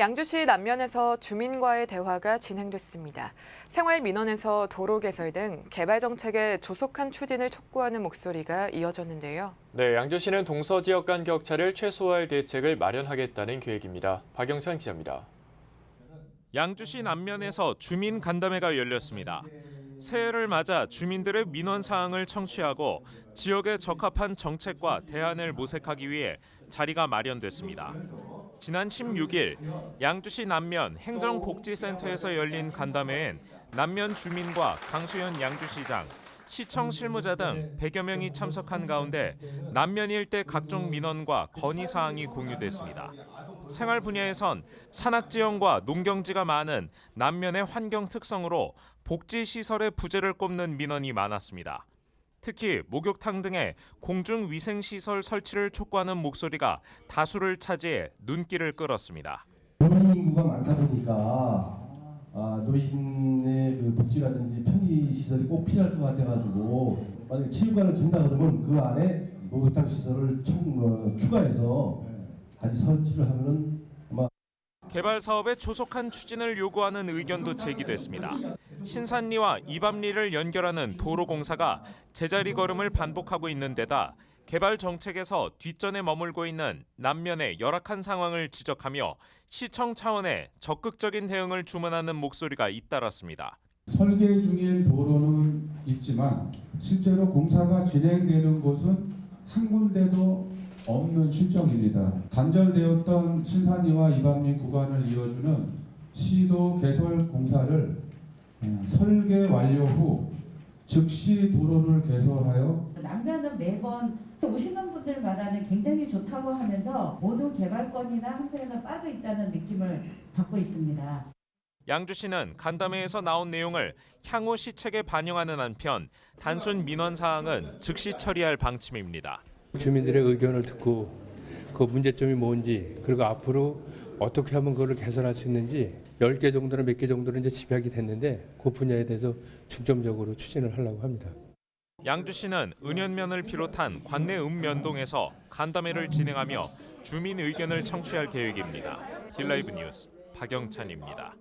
양주시 남면에서 주민과의 대화가 진행됐습니다. 생활민원에서 도로 개설 등 개발 정책의 조속한 추진을 촉구하는 목소리가 이어졌는데요. 네, 양주시는 동서 지역 간 격차를 최소화할 대책을 마련하겠다는 계획입니다. 박영찬 기자입니다. 양주시 남면에서 주민 간담회가 열렸습니다. 새해를 맞아 주민들의 민원 사항을 청취하고 지역에 적합한 정책과 대안을 모색하기 위해 자리가 마련됐습니다. 지난 16일 양주시 남면 행정복지센터에서 열린 간담회엔 남면 주민과 강수현 양주시장, 시청 실무자 등 100여 명이 참석한 가운데 남면 일대 각종 민원과 건의 사항이 공유됐습니다. 생활 분야에선 산악 지형과 농경지가 많은 남면의 환경 특성으로 복지 시설의 부재를 꼽는 민원이 많았습니다. 특히 목욕탕 등의 공중 위생 시설 설치를 촉구하는 목소리가 다수를 차지해 눈길을 끌었습니다. 노인 인구가 많다 보니까 아, 노인의 그 복지라든지 편의 시설이 꼭 필요할 것 같아가지고 만약에 체육관을 준다 그러면 그 안에 목욕탕 시설을 총 어, 추가해서 같이 설치를 하면은 개발 사업의 조속한 추진을 요구하는 의견도 제기됐습니다. 신산리와 이밤리를 연결하는 도로 공사가 제자리 걸음을 반복하고 있는 데다 개발 정책에서 뒷전에 머물고 있는 남면의 열악한 상황을 지적하며 시청 차원의 적극적인 대응을 주문하는 목소리가 잇따랐습니다. 설계 중인 도로는 있지만 실제로 공사가 진행되는 곳은 한 군데도 없는 실정입니다. 단절되었던 신산리와 이밤리 구간을 이어주는 시도 개설 공사를 어, 설계 완료 후 즉시 도로를 개설하여 남면은 매번 오시는 분들마다는 굉장히 좋다고 하면서 모든 개발권이나 항목에서 빠져 있다는 느낌을 받고 있습니다. 양주시는 간담회에서 나온 내용을 향후 시책에 반영하는 한편 단순 민원 사항은 즉시 처리할 방침입니다. 주민들의 의견을 듣고 그 문제점이 뭔지 그리고 앞으로 어떻게 하면 그걸 개선할 수 있는지 10개 정도나 몇 개 정도는 이제 집약이 됐는데 그 분야에 대해서 중점적으로 추진을 하려고 합니다. 양주 시는 은연면을 비롯한 관내 읍면동에서 간담회를 진행하며 주민 의견을 청취할 계획입니다. 딜라이브 뉴스 박영찬입니다.